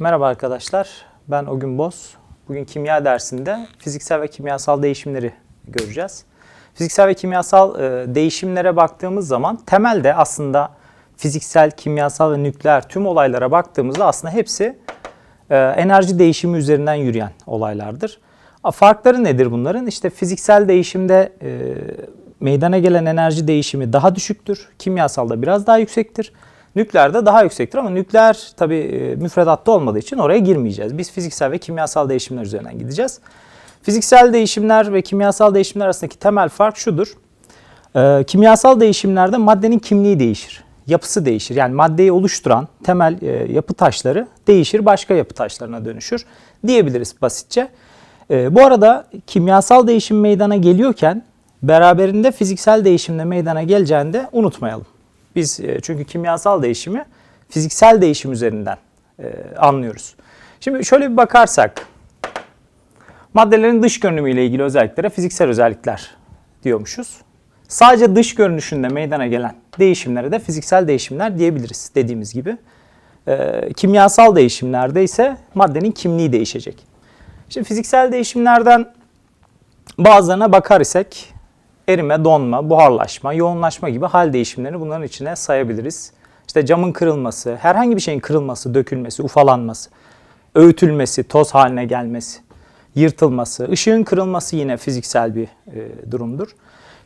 Merhaba arkadaşlar, ben Ogün Boz. Bugün kimya dersinde fiziksel ve kimyasal değişimleri göreceğiz. Fiziksel ve kimyasal e, değişimlere baktığımız zaman temelde aslında fiziksel, kimyasal ve nükleer tüm olaylara baktığımızda aslında hepsi e, enerji değişimi üzerinden yürüyen olaylardır. A, Farkları nedir bunların? İşte fiziksel değişimde e, meydana gelen enerji değişimi daha düşüktür. Kimyasalda biraz daha yüksektir. Nükleerde daha yüksektir ama nükleer tabi müfredatta olmadığı için oraya girmeyeceğiz. Biz fiziksel ve kimyasal değişimler üzerinden gideceğiz. Fiziksel değişimler ve kimyasal değişimler arasındaki temel fark şudur. Ee, kimyasal değişimlerde maddenin kimliği değişir. Yapısı değişir. Yani maddeyi oluşturan temel e, yapı taşları değişir, başka yapı taşlarına dönüşür diyebiliriz basitçe. Bu arada kimyasal değişim meydana geliyorken beraberinde fiziksel değişimde meydana geleceğini de unutmayalım. Biz e, çünkü kimyasal değişimi fiziksel değişim üzerinden e, anlıyoruz. Şimdi şöyle bir bakarsak maddelerin dış görünümüyle ilgili özelliklere fiziksel özellikler diyormuşuz. Sadece dış görünüşünde meydana gelen değişimlere de fiziksel değişimler diyebiliriz dediğimiz gibi. E, kimyasal değişimlerde ise maddenin kimliği değişecek. Şimdi fiziksel değişimlerden bazılarına bakar isek erime, donma, buharlaşma, yoğunlaşma gibi hal değişimlerini bunların içine sayabiliriz. İşte camın kırılması, herhangi bir şeyin kırılması, dökülmesi, ufalanması, öğütülmesi, toz haline gelmesi, yırtılması, ışığın kırılması yine fiziksel bir e, durumdur.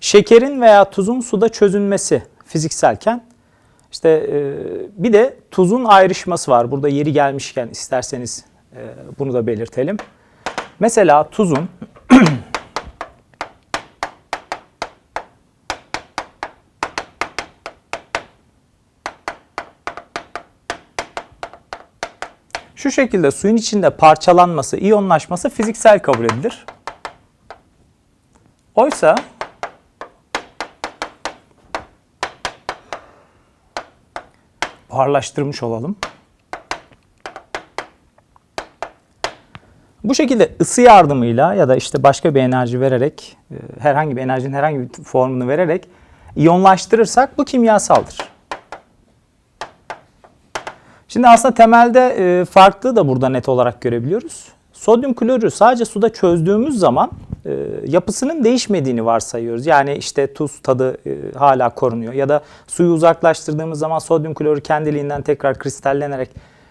Şekerin veya tuzun suda çözünmesi fizikselken işte e, bir de tuzun ayrışması var. Burada yeri gelmişken isterseniz e, bunu da belirtelim. Mesela tuzun Şu şekilde suyun içinde parçalanması, iyonlaşması fiziksel kabul edilir. Oysa buharlaştırmış olalım. Bu şekilde ısı yardımıyla ya da işte başka bir enerji vererek, e, herhangi bir enerjinin herhangi bir formunu vererek iyonlaştırırsak bu kimyasaldır. Şimdi aslında temelde e, farklı da burada net olarak görebiliyoruz. Sodyum klorürü sadece suda çözdüğümüz zaman e, yapısının değişmediğini varsayıyoruz. Yani işte tuz tadı e, hala korunuyor ya da suyu uzaklaştırdığımız zaman sodyum klorür kendiliğinden tekrar kristallenerek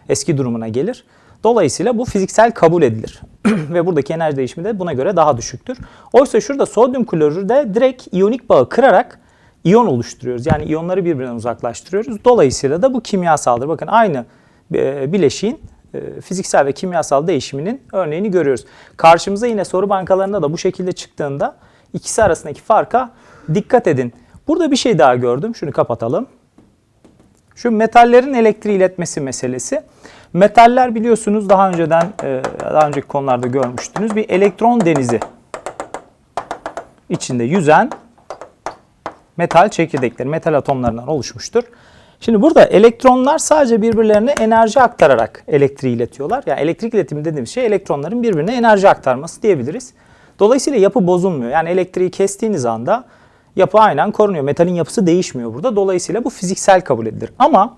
eski durumuna gelir. Dolayısıyla bu fiziksel kabul edilir. Ve buradaki enerji değişimi de buna göre daha düşüktür. Oysa şurada sodyum klorür de direkt iyonik bağı kırarak iyon oluşturuyoruz. Yani iyonları birbirinden uzaklaştırıyoruz. Dolayısıyla da bu kimyasaldır. Bakın aynı e, bileşiğin e, fiziksel ve kimyasal değişiminin örneğini görüyoruz. Karşımıza yine soru bankalarında da bu şekilde çıktığında ikisi arasındaki farka dikkat edin. Burada bir şey daha gördüm. Şunu kapatalım. Şu metallerin elektriği iletmesi meselesi. Metaller biliyorsunuz daha önceden e, daha önceki konularda görmüştünüz bir elektron denizi içinde yüzen metal çekirdekleri, metal atomlarından oluşmuştur. Şimdi burada elektronlar sadece birbirlerine enerji aktararak elektriği iletiyorlar. Yani elektrik iletimi dediğimiz şey elektronların birbirine enerji aktarması diyebiliriz. Dolayısıyla yapı bozulmuyor. Yani elektriği kestiğiniz anda yapı aynen korunuyor. Metalin yapısı değişmiyor burada. Dolayısıyla bu fiziksel kabul edilir. Ama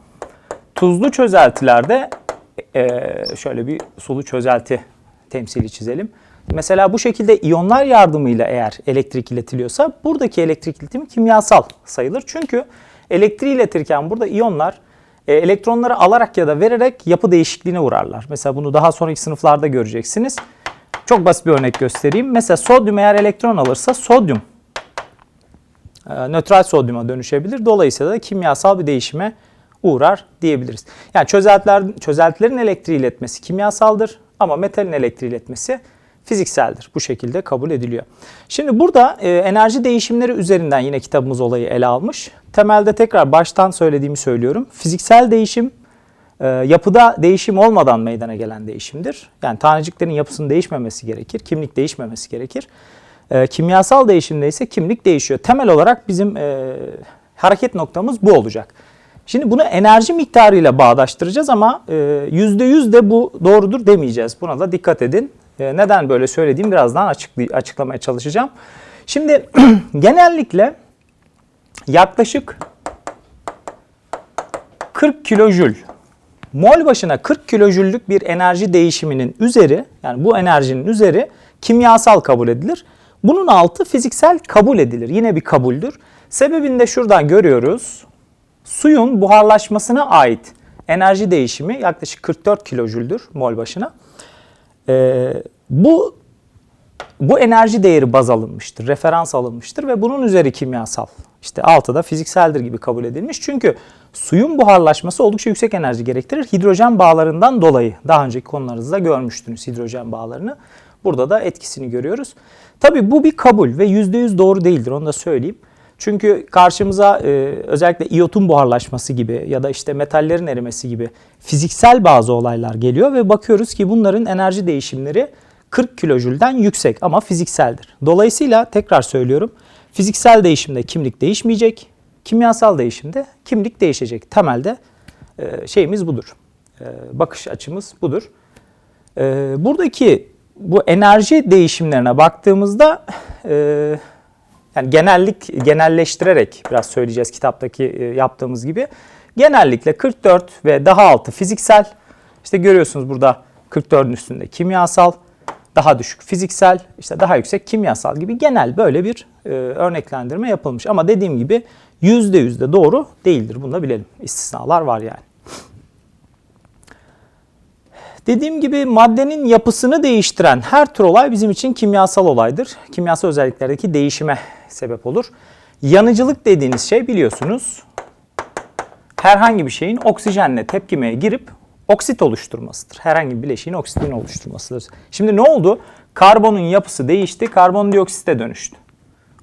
tuzlu çözeltilerde e, şöyle bir sulu çözelti temsili çizelim. Mesela bu şekilde iyonlar yardımıyla eğer elektrik iletiliyorsa buradaki elektrik iletimi kimyasal sayılır. Çünkü elektriği iletirken burada iyonlar e, elektronları alarak ya da vererek yapı değişikliğine uğrarlar. Mesela bunu daha sonraki sınıflarda göreceksiniz. Çok basit bir örnek göstereyim. Mesela sodyum eğer elektron alırsa sodyum e, nötral sodyuma dönüşebilir. Dolayısıyla da kimyasal bir değişime uğrar diyebiliriz. Yani çözeltiler, çözeltilerin elektriği iletmesi kimyasaldır ama metalin elektriği iletmesi fizikseldir. Bu şekilde kabul ediliyor. Şimdi burada e, enerji değişimleri üzerinden yine kitabımız olayı ele almış. Temelde tekrar baştan söylediğimi söylüyorum. Fiziksel değişim e, yapıda değişim olmadan meydana gelen değişimdir. Yani taneciklerin yapısının değişmemesi gerekir, kimlik değişmemesi gerekir. E, kimyasal değişimde ise kimlik değişiyor. Temel olarak bizim e, hareket noktamız bu olacak. Şimdi bunu enerji miktarıyla bağdaştıracağız ama %100 de bu doğrudur demeyeceğiz. Buna da dikkat edin. E, neden böyle söylediğim birazdan açıklay- açıklamaya çalışacağım. Şimdi genellikle yaklaşık 40 kilojül mol başına 40 kilojüllük bir enerji değişiminin üzeri yani bu enerjinin üzeri kimyasal kabul edilir. Bunun altı fiziksel kabul edilir. Yine bir kabuldür. Sebebini de şuradan görüyoruz. Suyun buharlaşmasına ait enerji değişimi yaklaşık 44 kilojüldür mol başına. Ee, bu bu enerji değeri baz alınmıştır, referans alınmıştır ve bunun üzeri kimyasal. İşte altı da fizikseldir gibi kabul edilmiş. Çünkü suyun buharlaşması oldukça yüksek enerji gerektirir. Hidrojen bağlarından dolayı. Daha önceki konularınızda görmüştünüz hidrojen bağlarını. Burada da etkisini görüyoruz. Tabii bu bir kabul ve %100 doğru değildir onu da söyleyeyim. Çünkü karşımıza e, özellikle iyotun buharlaşması gibi ya da işte metallerin erimesi gibi fiziksel bazı olaylar geliyor ve bakıyoruz ki bunların enerji değişimleri 40 kilojülden yüksek ama fizikseldir. Dolayısıyla tekrar söylüyorum fiziksel değişimde kimlik değişmeyecek, kimyasal değişimde kimlik değişecek. Temelde e, şeyimiz budur. E, bakış açımız budur. E, buradaki bu enerji değişimlerine baktığımızda e, yani genellik genelleştirerek biraz söyleyeceğiz kitaptaki e, yaptığımız gibi. Genellikle 44 ve daha altı fiziksel. İşte görüyorsunuz burada 44'ün üstünde kimyasal, daha düşük fiziksel, işte daha yüksek kimyasal gibi genel böyle bir e, örneklendirme yapılmış. Ama dediğim gibi yüzde yüzde doğru değildir. Bunu da bilelim. İstisnalar var yani. Dediğim gibi maddenin yapısını değiştiren her tür olay bizim için kimyasal olaydır. Kimyasal özelliklerdeki değişime sebep olur. Yanıcılık dediğiniz şey biliyorsunuz herhangi bir şeyin oksijenle tepkimeye girip oksit oluşturmasıdır. Herhangi bir bileşiğin oksitini oluşturmasıdır. Şimdi ne oldu? Karbonun yapısı değişti, karbondioksite dönüştü.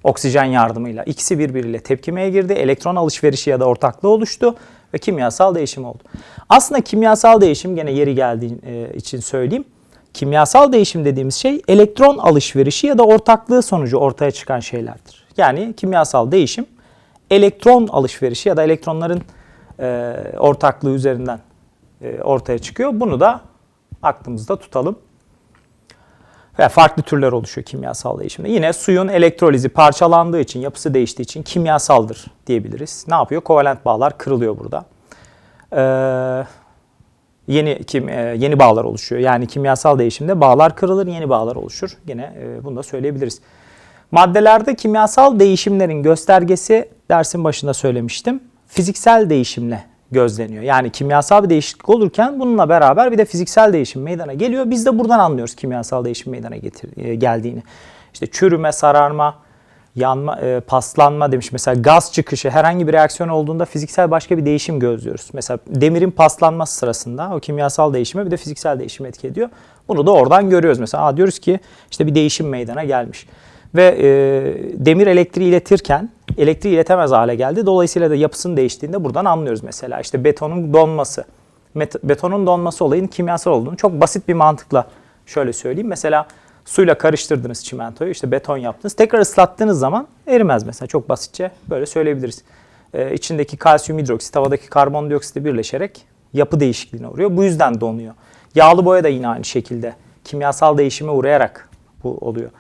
Oksijen yardımıyla. İkisi birbiriyle tepkimeye girdi, elektron alışverişi ya da ortaklığı oluştu ve kimyasal değişim oldu. Aslında kimyasal değişim gene yeri geldiği e, için söyleyeyim. Kimyasal değişim dediğimiz şey elektron alışverişi ya da ortaklığı sonucu ortaya çıkan şeylerdir. Yani kimyasal değişim elektron alışverişi ya da elektronların e, ortaklığı üzerinden e, ortaya çıkıyor. Bunu da aklımızda tutalım. Ve farklı türler oluşuyor kimyasal değişimde. Yine suyun elektrolizi parçalandığı için, yapısı değiştiği için kimyasaldır diyebiliriz. Ne yapıyor? Kovalent bağlar kırılıyor burada. Ee, yeni kim e, yeni bağlar oluşuyor. Yani kimyasal değişimde bağlar kırılır, yeni bağlar oluşur. Yine e, bunu da söyleyebiliriz. Maddelerde kimyasal değişimlerin göstergesi dersin başında söylemiştim. Fiziksel değişimle gözleniyor. Yani kimyasal bir değişiklik olurken bununla beraber bir de fiziksel değişim meydana geliyor. Biz de buradan anlıyoruz kimyasal değişim meydana getir, e, geldiğini. İşte çürüme, sararma, yanma, e, paslanma demiş. Mesela gaz çıkışı herhangi bir reaksiyon olduğunda fiziksel başka bir değişim gözlüyoruz. Mesela demirin paslanması sırasında o kimyasal değişime bir de fiziksel değişim etki ediyor. Bunu da oradan görüyoruz. Mesela diyoruz ki işte bir değişim meydana gelmiş. Ve e, demir elektriği iletirken elektriği iletemez hale geldi. Dolayısıyla da yapısının değiştiğinde buradan anlıyoruz mesela. İşte betonun donması. Met- betonun donması olayın kimyasal olduğunu çok basit bir mantıkla şöyle söyleyeyim. Mesela suyla karıştırdınız çimentoyu, işte beton yaptınız. Tekrar ıslattığınız zaman erimez mesela. Çok basitçe böyle söyleyebiliriz. Ee, içindeki kalsiyum hidroksit havadaki karbondioksitle birleşerek yapı değişikliğine uğruyor. Bu yüzden donuyor. Yağlı boya da yine aynı şekilde kimyasal değişime uğrayarak bu oluyor.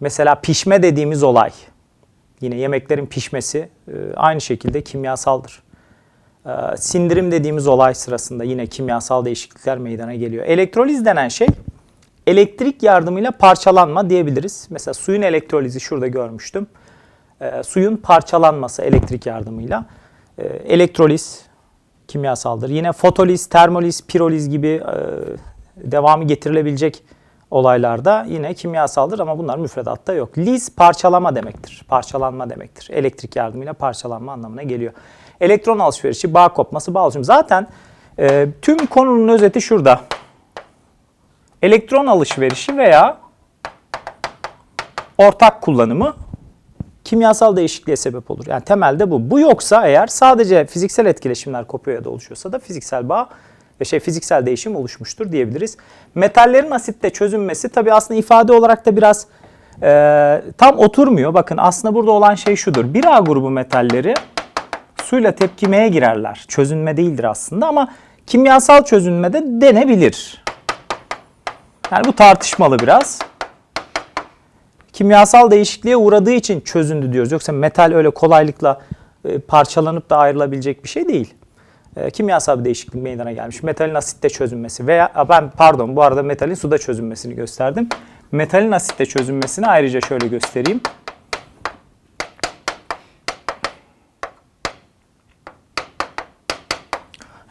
Mesela pişme dediğimiz olay, yine yemeklerin pişmesi e, aynı şekilde kimyasaldır. E, sindirim dediğimiz olay sırasında yine kimyasal değişiklikler meydana geliyor. Elektroliz denen şey elektrik yardımıyla parçalanma diyebiliriz. Mesela suyun elektrolizi şurada görmüştüm. E, suyun parçalanması elektrik yardımıyla. Elektroliz kimyasaldır. Yine fotoliz, termoliz, piroliz gibi devamı getirilebilecek olaylarda yine kimyasaldır ama bunlar müfredatta yok. Liz parçalama demektir. Parçalanma demektir. Elektrik yardımıyla parçalanma anlamına geliyor. Elektron alışverişi, bağ kopması, bağ oluşumu. Zaten e, tüm konunun özeti şurada. Elektron alışverişi veya ortak kullanımı kimyasal değişikliğe sebep olur. Yani temelde bu. Bu yoksa eğer sadece fiziksel etkileşimler kopuyor ya da oluşuyorsa da fiziksel bağ şey fiziksel değişim oluşmuştur diyebiliriz. Metallerin asitte çözünmesi tabi aslında ifade olarak da biraz e, tam oturmuyor. Bakın aslında burada olan şey şudur. 1A grubu metalleri suyla tepkimeye girerler. Çözünme değildir aslında ama kimyasal çözünmede denebilir. Yani bu tartışmalı biraz. Kimyasal değişikliğe uğradığı için çözündü diyoruz. Yoksa metal öyle kolaylıkla e, parçalanıp da ayrılabilecek bir şey değil. E, kimyasal bir değişiklik meydana gelmiş. Metalin asitte çözünmesi veya ben pardon bu arada metalin suda çözünmesini gösterdim. Metalin asitte çözünmesini ayrıca şöyle göstereyim.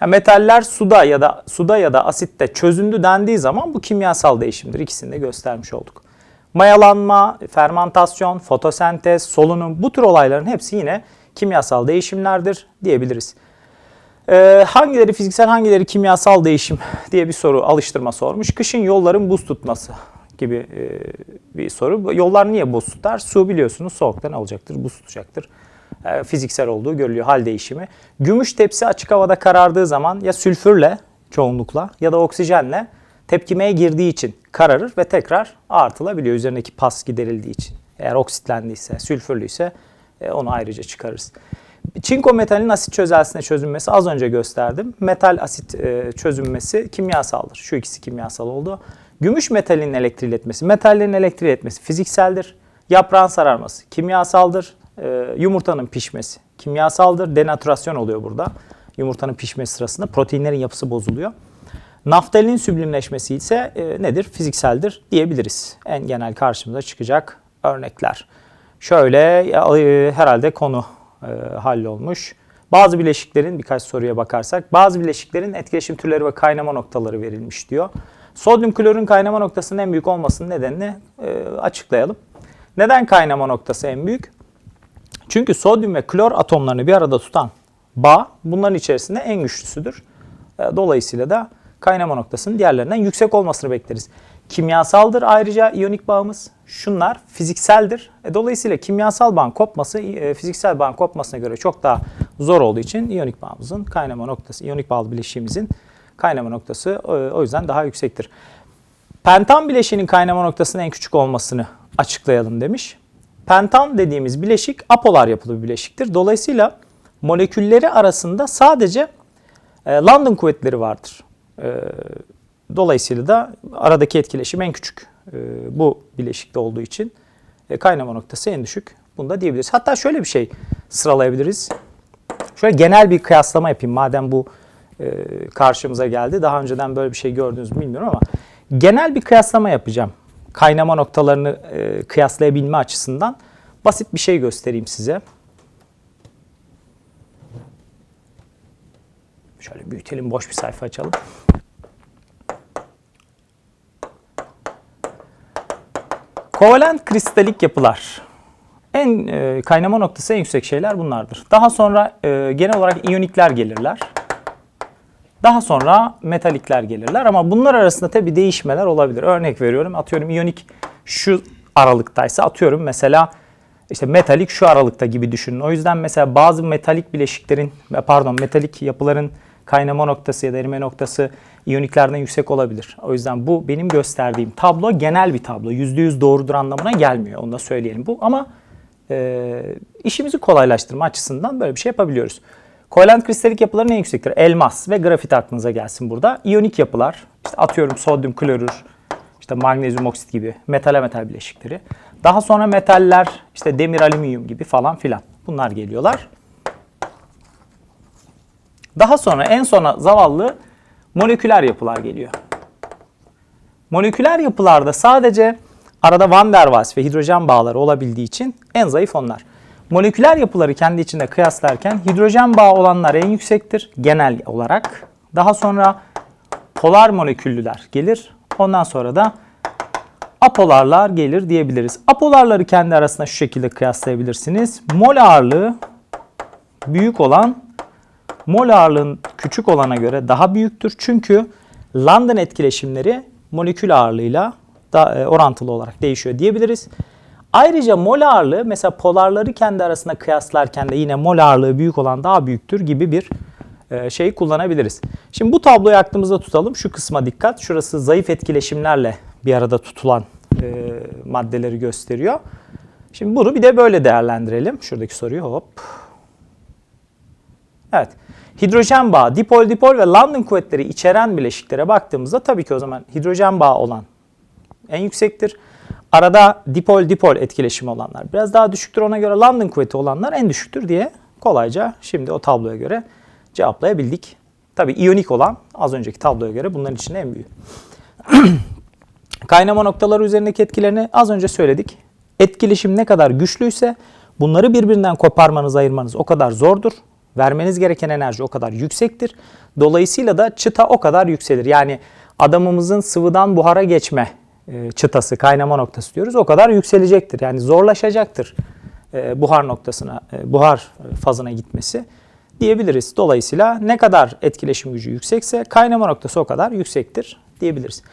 Metaller suda ya da suda ya da asitte çözündü dendiği zaman bu kimyasal değişimdir. İkisini de göstermiş olduk. Mayalanma, fermentasyon, fotosentez, solunum bu tür olayların hepsi yine kimyasal değişimlerdir diyebiliriz. Ee, hangileri fiziksel hangileri kimyasal değişim diye bir soru alıştırma sormuş. Kışın yolların buz tutması gibi e, bir soru. Yollar niye buz tutar? Su biliyorsunuz soğuktan alacaktır, buz tutacaktır. E, fiziksel olduğu görülüyor hal değişimi. Gümüş tepsi açık havada karardığı zaman ya sülfürle çoğunlukla ya da oksijenle tepkimeye girdiği için kararır ve tekrar artılabiliyor üzerindeki pas giderildiği için. Eğer oksitlendiyse, sülfürlüyse e, onu ayrıca çıkarırız. Çinko metalin asit çözelsine çözünmesi az önce gösterdim. Metal asit e, çözünmesi kimyasaldır. Şu ikisi kimyasal oldu. Gümüş metalin elektriletmesi, metallerin elektriletmesi fizikseldir. Yaprağın sararması kimyasaldır. E, yumurtanın pişmesi kimyasaldır. Denatürasyon oluyor burada. Yumurtanın pişmesi sırasında proteinlerin yapısı bozuluyor. Naftalin süblimleşmesi ise e, nedir? Fizikseldir diyebiliriz. En genel karşımıza çıkacak örnekler. Şöyle e, herhalde konu e, hallolmuş. Bazı bileşiklerin birkaç soruya bakarsak bazı bileşiklerin etkileşim türleri ve kaynama noktaları verilmiş diyor. Sodyum klorun kaynama noktasının en büyük olmasının nedenini e, açıklayalım. Neden kaynama noktası en büyük? Çünkü sodyum ve klor atomlarını bir arada tutan bağ bunların içerisinde en güçlüsüdür. E, dolayısıyla da kaynama noktasının diğerlerinden yüksek olmasını bekleriz. Kimyasaldır ayrıca iyonik bağımız. Şunlar fizikseldir. E, dolayısıyla kimyasal bağın kopması e, fiziksel bağın kopmasına göre çok daha zor olduğu için iyonik bağımızın kaynama noktası, iyonik bağlı bileşiğimizin kaynama noktası e, o yüzden daha yüksektir. Pentan bileşiğinin kaynama noktasının en küçük olmasını açıklayalım demiş. Pentan dediğimiz bileşik apolar yapılı bir bileşiktir. Dolayısıyla molekülleri arasında sadece e, London kuvvetleri vardır. E, dolayısıyla da aradaki etkileşim en küçük e, bu bileşikte olduğu için e, kaynama noktası en düşük. Bunu da diyebiliriz. Hatta şöyle bir şey sıralayabiliriz. Şöyle genel bir kıyaslama yapayım madem bu e, karşımıza geldi. Daha önceden böyle bir şey gördünüz mü bilmiyorum ama genel bir kıyaslama yapacağım. Kaynama noktalarını kıyaslayabilme açısından basit bir şey göstereyim size. Şöyle büyütelim, boş bir sayfa açalım. Kovalent kristalik yapılar. En e, kaynama noktası en yüksek şeyler bunlardır. Daha sonra e, genel olarak iyonikler gelirler. Daha sonra metalikler gelirler ama bunlar arasında tabi değişmeler olabilir. Örnek veriyorum atıyorum iyonik şu aralıktaysa atıyorum mesela işte metalik şu aralıkta gibi düşünün. O yüzden mesela bazı metalik bileşiklerin pardon metalik yapıların kaynama noktası ya da erime noktası iyoniklerden yüksek olabilir. O yüzden bu benim gösterdiğim tablo genel bir tablo. %100 doğrudur anlamına gelmiyor. Onu da söyleyelim bu ama e, işimizi kolaylaştırma açısından böyle bir şey yapabiliyoruz. Kovalent kristalik yapıların en yüksektir. Elmas ve grafit aklınıza gelsin burada. İyonik yapılar, işte atıyorum sodyum klorür, işte magnezyum oksit gibi metale metal bileşikleri. Daha sonra metaller, işte demir alüminyum gibi falan filan. Bunlar geliyorlar. Daha sonra en sona zavallı moleküler yapılar geliyor. Moleküler yapılarda sadece arada Van der Waals ve hidrojen bağları olabildiği için en zayıf onlar. Moleküler yapıları kendi içinde kıyaslarken hidrojen bağı olanlar en yüksektir genel olarak. Daha sonra polar moleküllüler gelir. Ondan sonra da apolarlar gelir diyebiliriz. Apolarları kendi arasında şu şekilde kıyaslayabilirsiniz. Mol ağırlığı büyük olan mol ağırlığın küçük olana göre daha büyüktür. Çünkü London etkileşimleri molekül ağırlığıyla da e, orantılı olarak değişiyor diyebiliriz. Ayrıca mol ağırlığı mesela polarları kendi arasında kıyaslarken de yine mol ağırlığı büyük olan daha büyüktür gibi bir e, şey kullanabiliriz. Şimdi bu tabloyu aklımızda tutalım. Şu kısma dikkat. Şurası zayıf etkileşimlerle bir arada tutulan e, maddeleri gösteriyor. Şimdi bunu bir de böyle değerlendirelim. Şuradaki soruyu hop. Evet. Hidrojen bağı, dipol dipol ve London kuvvetleri içeren bileşiklere baktığımızda tabii ki o zaman hidrojen bağı olan en yüksektir. Arada dipol dipol etkileşimi olanlar biraz daha düşüktür. Ona göre London kuvveti olanlar en düşüktür diye kolayca şimdi o tabloya göre cevaplayabildik. Tabii iyonik olan az önceki tabloya göre bunların içinde en büyüğü. Kaynama noktaları üzerindeki etkilerini az önce söyledik. Etkileşim ne kadar güçlüyse bunları birbirinden koparmanız, ayırmanız o kadar zordur. Vermeniz gereken enerji o kadar yüksektir. Dolayısıyla da çıta o kadar yükselir. Yani adamımızın sıvıdan buhara geçme e, çıtası, kaynama noktası diyoruz. O kadar yükselecektir. Yani zorlaşacaktır e, buhar noktasına, e, buhar fazına gitmesi diyebiliriz. Dolayısıyla ne kadar etkileşim gücü yüksekse kaynama noktası o kadar yüksektir diyebiliriz.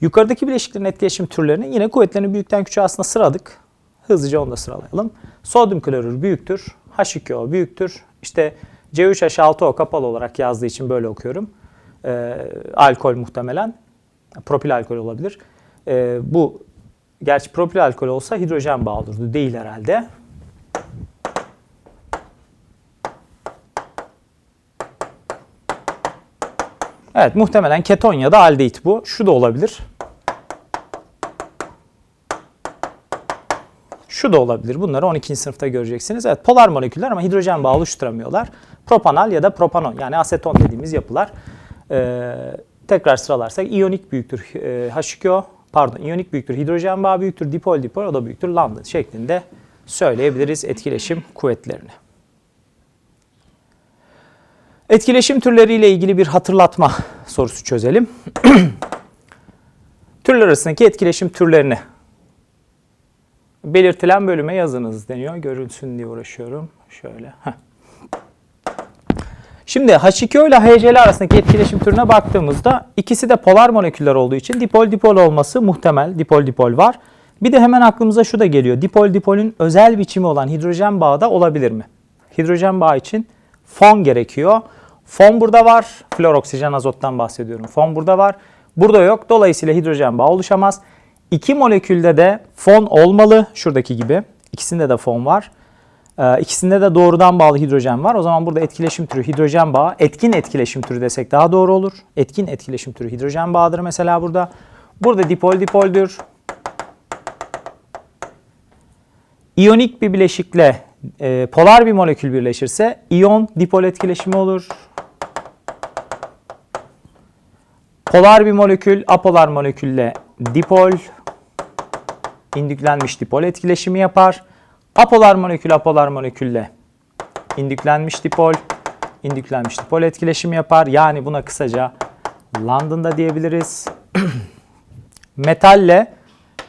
Yukarıdaki bileşiklerin etkileşim türlerini yine kuvvetlerini büyükten küçüğe aslında sıradık. Hızlıca onu da sıralayalım. Sodyum klorür büyüktür. H2O büyüktür. İşte C3H6O kapalı olarak yazdığı için böyle okuyorum. Ee, alkol muhtemelen. Propil alkol olabilir. Ee, bu gerçi propil alkol olsa hidrojen olurdu. Değil herhalde. Evet muhtemelen keton ya da aldehit bu. Şu da olabilir. Şu da olabilir. Bunları 12. sınıfta göreceksiniz. Evet polar moleküller ama hidrojen bağı oluşturamıyorlar. Propanal ya da propanon yani aseton dediğimiz yapılar. Ee, tekrar sıralarsak iyonik büyüktür e, H2O, pardon iyonik büyüktür hidrojen bağı büyüktür dipol dipol o da büyüktür Lambda şeklinde söyleyebiliriz etkileşim kuvvetlerini. Etkileşim türleriyle ilgili bir hatırlatma sorusu çözelim. Türler arasındaki etkileşim türlerini belirtilen bölüme yazınız deniyor. Görülsün diye uğraşıyorum. Şöyle. Şimdi H2O ile HCl arasındaki etkileşim türüne baktığımızda ikisi de polar moleküller olduğu için dipol dipol olması muhtemel. Dipol dipol var. Bir de hemen aklımıza şu da geliyor. Dipol dipolün özel biçimi olan hidrojen bağı da olabilir mi? Hidrojen bağı için fon gerekiyor. Fon burada var. Flor oksijen azottan bahsediyorum. Fon burada var. Burada yok. Dolayısıyla hidrojen bağı oluşamaz. İki molekülde de fon olmalı. Şuradaki gibi. İkisinde de fon var. Ee, ikisinde de doğrudan bağlı hidrojen var. O zaman burada etkileşim türü hidrojen bağı. Etkin etkileşim türü desek daha doğru olur. Etkin etkileşim türü hidrojen bağıdır mesela burada. Burada dipol dipoldür. İyonik bir bileşikle e, polar bir molekül birleşirse iyon dipol etkileşimi olur. Polar bir molekül apolar molekülle dipol indüklenmiş dipol etkileşimi yapar. Apolar molekül apolar molekülle indüklenmiş dipol indüklenmiş dipol etkileşimi yapar. Yani buna kısaca London'da diyebiliriz. Metalle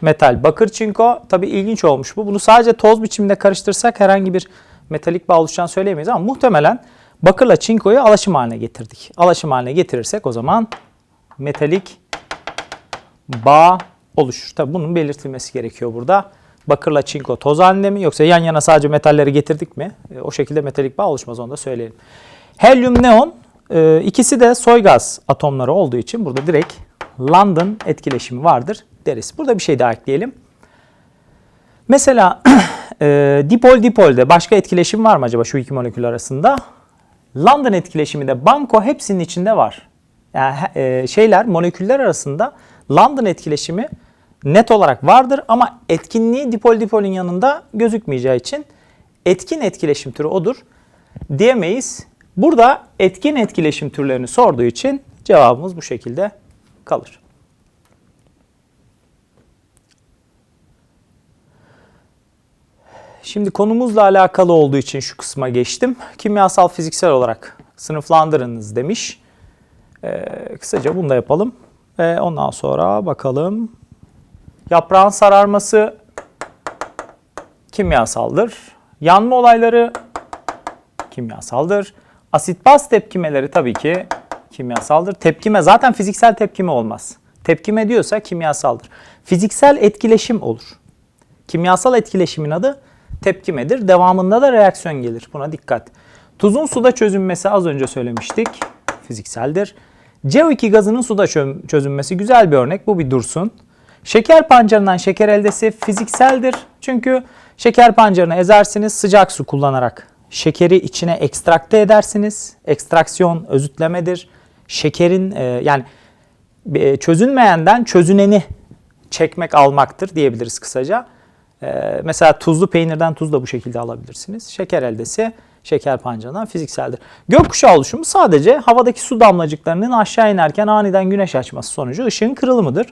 metal bakır çinko tabi ilginç olmuş bu. Bunu sadece toz biçiminde karıştırsak herhangi bir metalik bağ oluşacağını söyleyemeyiz ama muhtemelen bakırla çinkoyu alaşım haline getirdik. Alaşım haline getirirsek o zaman metalik bağ oluşur. Tabi bunun belirtilmesi gerekiyor burada. Bakırla çinko toz halinde mi yoksa yan yana sadece metalleri getirdik mi? E, o şekilde metalik bağ oluşmaz onu da söyleyelim. Helyum, neon e, ikisi de soy gaz atomları olduğu için burada direkt London etkileşimi vardır deriz. Burada bir şey daha ekleyelim. Mesela e, dipol dipolde başka etkileşim var mı acaba şu iki molekül arasında? London etkileşimi de banko hepsinin içinde var. Yani e, şeyler moleküller arasında London etkileşimi net olarak vardır ama etkinliği dipol dipolün yanında gözükmeyeceği için etkin etkileşim türü odur diyemeyiz. Burada etkin etkileşim türlerini sorduğu için cevabımız bu şekilde kalır. Şimdi konumuzla alakalı olduğu için şu kısma geçtim. Kimyasal fiziksel olarak sınıflandırınız demiş. Ee, kısaca bunu da yapalım. Ve ondan sonra bakalım. Yaprağın sararması kimyasaldır. Yanma olayları kimyasaldır. Asit baz tepkimeleri tabii ki kimyasaldır. Tepkime zaten fiziksel tepkime olmaz. Tepkime diyorsa kimyasaldır. Fiziksel etkileşim olur. Kimyasal etkileşimin adı tepkimedir. Devamında da reaksiyon gelir. Buna dikkat. Tuzun suda çözünmesi az önce söylemiştik. Fizikseldir. CO2 gazının suda çözünmesi güzel bir örnek. Bu bir dursun. Şeker pancarından şeker eldesi fizikseldir. Çünkü şeker pancarını ezersiniz sıcak su kullanarak. Şekeri içine ekstrakte edersiniz. Ekstraksiyon özütlemedir. Şekerin e, yani e, çözünmeyenden çözüneni çekmek almaktır diyebiliriz kısaca. E, mesela tuzlu peynirden tuz da bu şekilde alabilirsiniz. Şeker eldesi şeker pancarından fizikseldir. Gökkuşağı oluşumu sadece havadaki su damlacıklarının aşağı inerken aniden güneş açması sonucu ışığın kırılımıdır.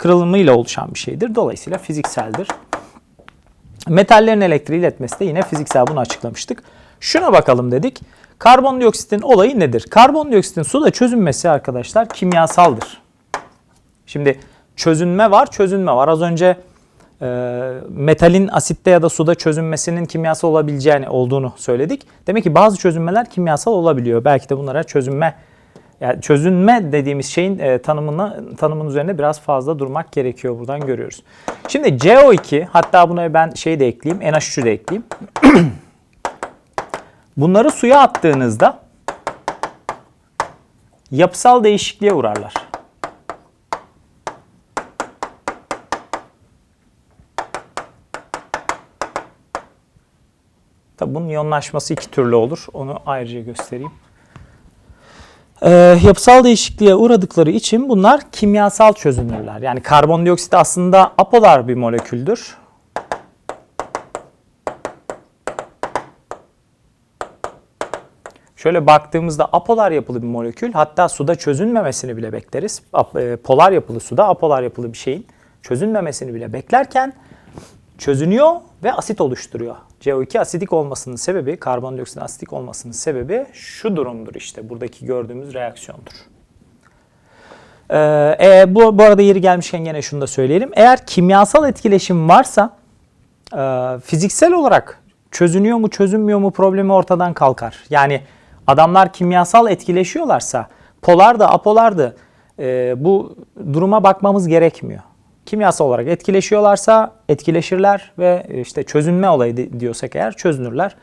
Kırılımıyla oluşan bir şeydir. Dolayısıyla fizikseldir. Metallerin elektriği iletmesi de yine fiziksel bunu açıklamıştık. Şuna bakalım dedik. Karbondioksitin olayı nedir? Karbondioksitin suda çözünmesi arkadaşlar kimyasaldır. Şimdi çözünme var, çözünme var. Az önce e, metalin asitte ya da suda çözünmesinin kimyasal olabileceğini olduğunu söyledik. Demek ki bazı çözünmeler kimyasal olabiliyor. Belki de bunlara çözünme yani çözünme dediğimiz şeyin e, tanımını tanımın üzerine biraz fazla durmak gerekiyor buradan görüyoruz. Şimdi CO2 hatta buna ben şey de ekleyeyim, NH3'ü de ekleyeyim. Bunları suya attığınızda yapısal değişikliğe uğrarlar. Tabi bunun iyonlaşması iki türlü olur. Onu ayrıca göstereyim. Ee, yapısal değişikliğe uğradıkları için bunlar kimyasal çözünürler. Yani karbondioksit aslında apolar bir moleküldür. Şöyle baktığımızda apolar yapılı bir molekül hatta suda çözünmemesini bile bekleriz. E, Polar yapılı suda apolar yapılı bir şeyin çözünmemesini bile beklerken çözünüyor ve asit oluşturuyor. CO2 asidik olmasının sebebi, karbondioksitin asidik olmasının sebebi şu durumdur işte. Buradaki gördüğümüz reaksiyondur. Ee, e, bu, bu arada yeri gelmişken gene şunu da söyleyelim. Eğer kimyasal etkileşim varsa e, fiziksel olarak çözünüyor mu çözünmüyor mu problemi ortadan kalkar. Yani adamlar kimyasal etkileşiyorlarsa polar da apolar da e, bu duruma bakmamız gerekmiyor. Kimyasal olarak etkileşiyorlarsa etkileşirler ve işte çözünme olayı di- diyorsak eğer çözünürler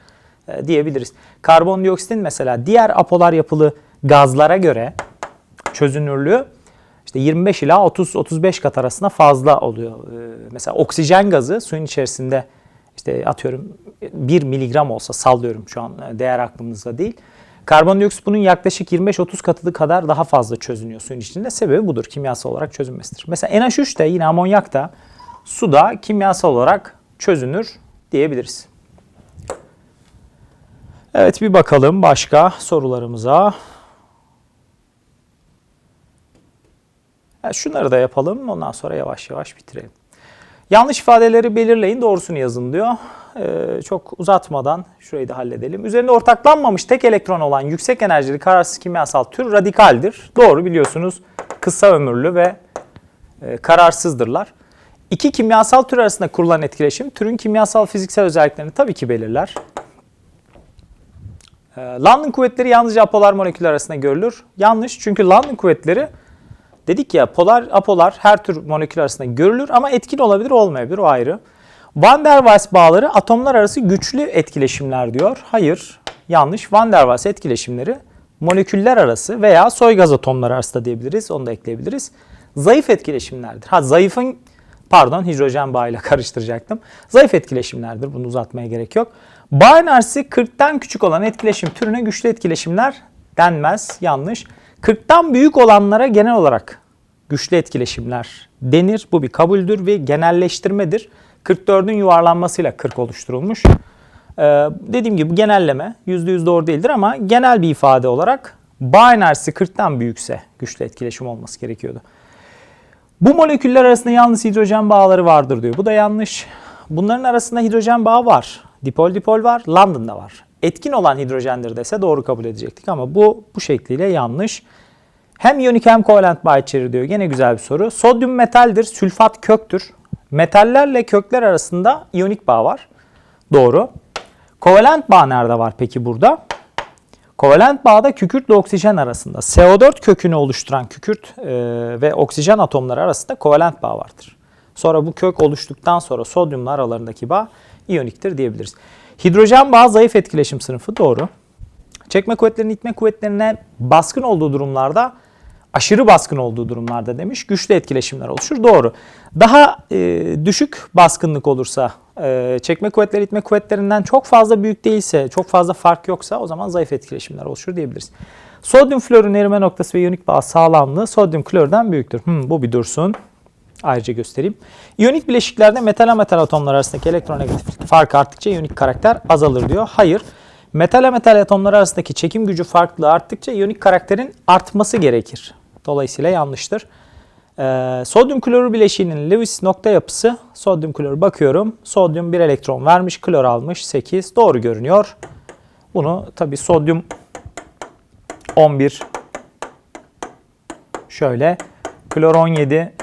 e, diyebiliriz. Karbondioksitin mesela diğer apolar yapılı gazlara göre çözünürlüğü işte 25 ila 30-35 kat arasında fazla oluyor. Ee, Mesela oksijen gazı suyun içerisinde işte atıyorum 1 miligram olsa sallıyorum şu an e, değer aklımızda değil. Karbondioksit bunun yaklaşık 25-30 katı kadar daha fazla çözünüyor suyun içinde. Sebebi budur kimyasal olarak çözünmesidir. Mesela NH3 de yine amonyak da suda kimyasal olarak çözünür diyebiliriz. Evet bir bakalım başka sorularımıza. Ya şunları da yapalım ondan sonra yavaş yavaş bitirelim. Yanlış ifadeleri belirleyin doğrusunu yazın diyor. Ee, çok uzatmadan şurayı da halledelim. Üzerinde ortaklanmamış tek elektron olan yüksek enerjili kararsız kimyasal tür radikaldir. Doğru biliyorsunuz kısa ömürlü ve e, kararsızdırlar. İki kimyasal tür arasında kurulan etkileşim türün kimyasal fiziksel özelliklerini tabii ki belirler. Ee, London kuvvetleri yalnızca apolar moleküller arasında görülür. Yanlış çünkü London kuvvetleri dedik ya polar apolar her tür molekül arasında görülür ama etkin olabilir olmayabilir o ayrı. Van der Waals bağları atomlar arası güçlü etkileşimler diyor. Hayır yanlış. Van der Waals etkileşimleri moleküller arası veya soy gaz atomları arasında diyebiliriz. Onu da ekleyebiliriz. Zayıf etkileşimlerdir. Ha zayıfın pardon hidrojen bağıyla karıştıracaktım. Zayıf etkileşimlerdir. Bunu uzatmaya gerek yok. Bağ enerjisi 40'tan küçük olan etkileşim türüne güçlü etkileşimler denmez. Yanlış. 40'tan büyük olanlara genel olarak güçlü etkileşimler denir. Bu bir kabuldür ve genelleştirmedir. 44'ün yuvarlanmasıyla 40 oluşturulmuş. Ee, dediğim gibi genelleme %100 doğru değildir ama genel bir ifade olarak enerjisi 40'tan büyükse güçlü etkileşim olması gerekiyordu. Bu moleküller arasında yalnız hidrojen bağları vardır diyor. Bu da yanlış. Bunların arasında hidrojen bağı var. Dipol dipol var. London'da var. Etkin olan hidrojendir dese doğru kabul edecektik ama bu bu şekliyle yanlış. Hem iyonik hem kovalent bağ içerir diyor. Gene güzel bir soru. Sodyum metaldir, sülfat köktür. Metallerle kökler arasında iyonik bağ var. Doğru. Kovalent bağ nerede var peki burada? Kovalent bağda kükürtle oksijen arasında CO4 kökünü oluşturan kükürt e, ve oksijen atomları arasında kovalent bağ vardır. Sonra bu kök oluştuktan sonra sodyumla aralarındaki bağ iyoniktir diyebiliriz. Hidrojen bağı zayıf etkileşim sınıfı doğru. Çekme kuvvetlerinin itme kuvvetlerine baskın olduğu durumlarda aşırı baskın olduğu durumlarda demiş güçlü etkileşimler oluşur. Doğru. Daha e, düşük baskınlık olursa e, çekme kuvvetleri itme kuvvetlerinden çok fazla büyük değilse, çok fazla fark yoksa o zaman zayıf etkileşimler oluşur diyebiliriz. Sodyum florun erime noktası ve iyonik bağ sağlamlığı sodyum klordan büyüktür. Hmm, bu bir dursun. Ayrıca göstereyim. İyonik bileşiklerde metal ametal atomlar arasındaki elektronegatiflik farkı arttıkça iyonik karakter azalır diyor. Hayır. Metale metal atomları arasındaki çekim gücü farklılığı arttıkça iyonik karakterin artması gerekir. Dolayısıyla yanlıştır. Ee, sodyum klorür bileşiğinin Lewis nokta yapısı. Sodyum klorür bakıyorum. Sodyum 1 elektron vermiş, klor almış 8. Doğru görünüyor. Bunu tabi sodyum 11 şöyle klor 17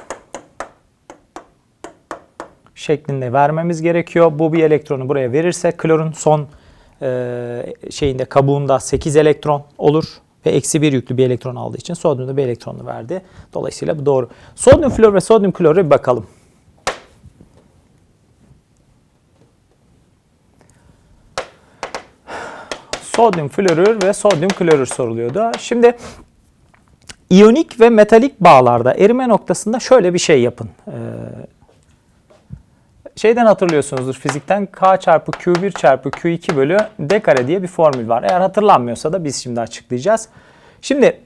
şeklinde vermemiz gerekiyor. Bu bir elektronu buraya verirse klorun son e, şeyinde kabuğunda 8 elektron olur ve eksi bir yüklü bir elektron aldığı için sodyumda bir elektronunu verdi. Dolayısıyla bu doğru. Sodyum flor ve sodyum klorü bir bakalım. Sodyum florür ve sodyum klorür soruluyordu. Şimdi iyonik ve metalik bağlarda erime noktasında şöyle bir şey yapın. Ee, şeyden hatırlıyorsunuzdur fizikten K çarpı Q1 çarpı Q2 bölü D kare diye bir formül var. Eğer hatırlanmıyorsa da biz şimdi açıklayacağız. Şimdi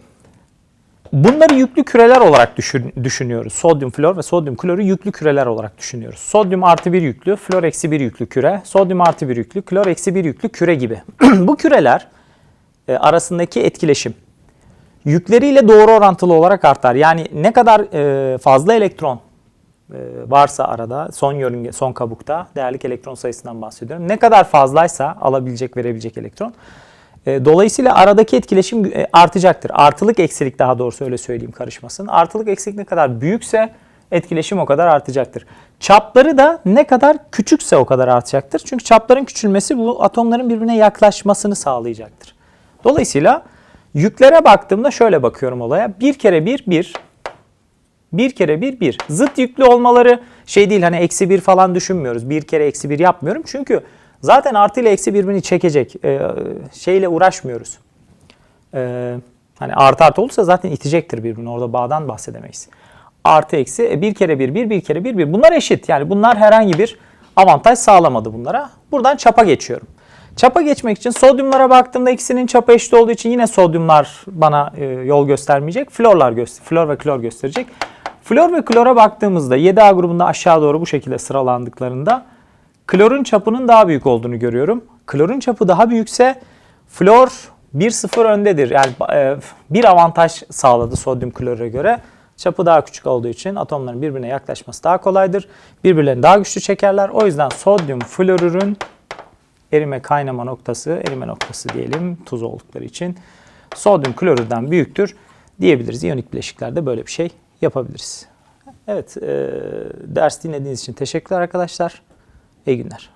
bunları yüklü küreler olarak düşün, düşünüyoruz. Sodyum flor ve sodyum klorü yüklü küreler olarak düşünüyoruz. Sodyum artı bir yüklü, flor eksi bir yüklü küre, sodyum artı bir yüklü, klor eksi bir yüklü küre gibi. Bu küreler e, arasındaki etkileşim yükleriyle doğru orantılı olarak artar. Yani ne kadar e, fazla elektron varsa arada son yörünge, son kabukta değerlik elektron sayısından bahsediyorum. Ne kadar fazlaysa alabilecek, verebilecek elektron. E, Dolayısıyla aradaki etkileşim e, artacaktır. Artılık eksilik daha doğrusu öyle söyleyeyim karışmasın. Artılık eksilik ne kadar büyükse etkileşim o kadar artacaktır. Çapları da ne kadar küçükse o kadar artacaktır. Çünkü çapların küçülmesi bu atomların birbirine yaklaşmasını sağlayacaktır. Dolayısıyla yüklere baktığımda şöyle bakıyorum olaya. Bir kere bir, bir. Bir kere bir, bir. Zıt yüklü olmaları şey değil hani eksi bir falan düşünmüyoruz. Bir kere eksi bir yapmıyorum. Çünkü zaten artı ile eksi birbirini çekecek e, şeyle uğraşmıyoruz. E, hani artı artı olursa zaten itecektir birbirini. Orada bağdan bahsedemeyiz. Artı eksi e, bir kere bir, bir, bir kere bir, bir. Bunlar eşit. Yani bunlar herhangi bir avantaj sağlamadı bunlara. Buradan çapa geçiyorum. Çapa geçmek için sodyumlara baktığımda ikisinin çapı eşit olduğu için yine sodyumlar bana e, yol göstermeyecek. Florlar göster flor ve klor gösterecek. Flor ve klora baktığımızda 7A grubunda aşağı doğru bu şekilde sıralandıklarında klorun çapının daha büyük olduğunu görüyorum. Klorun çapı daha büyükse flor 1-0 öndedir. Yani e, bir avantaj sağladı sodyum klora göre. Çapı daha küçük olduğu için atomların birbirine yaklaşması daha kolaydır. Birbirlerini daha güçlü çekerler. O yüzden sodyum florürün erime kaynama noktası, erime noktası diyelim tuz oldukları için sodyum klorürden büyüktür diyebiliriz. İyonik bileşiklerde böyle bir şey yapabiliriz. Evet, e, ders dinlediğiniz için teşekkürler arkadaşlar. İyi günler.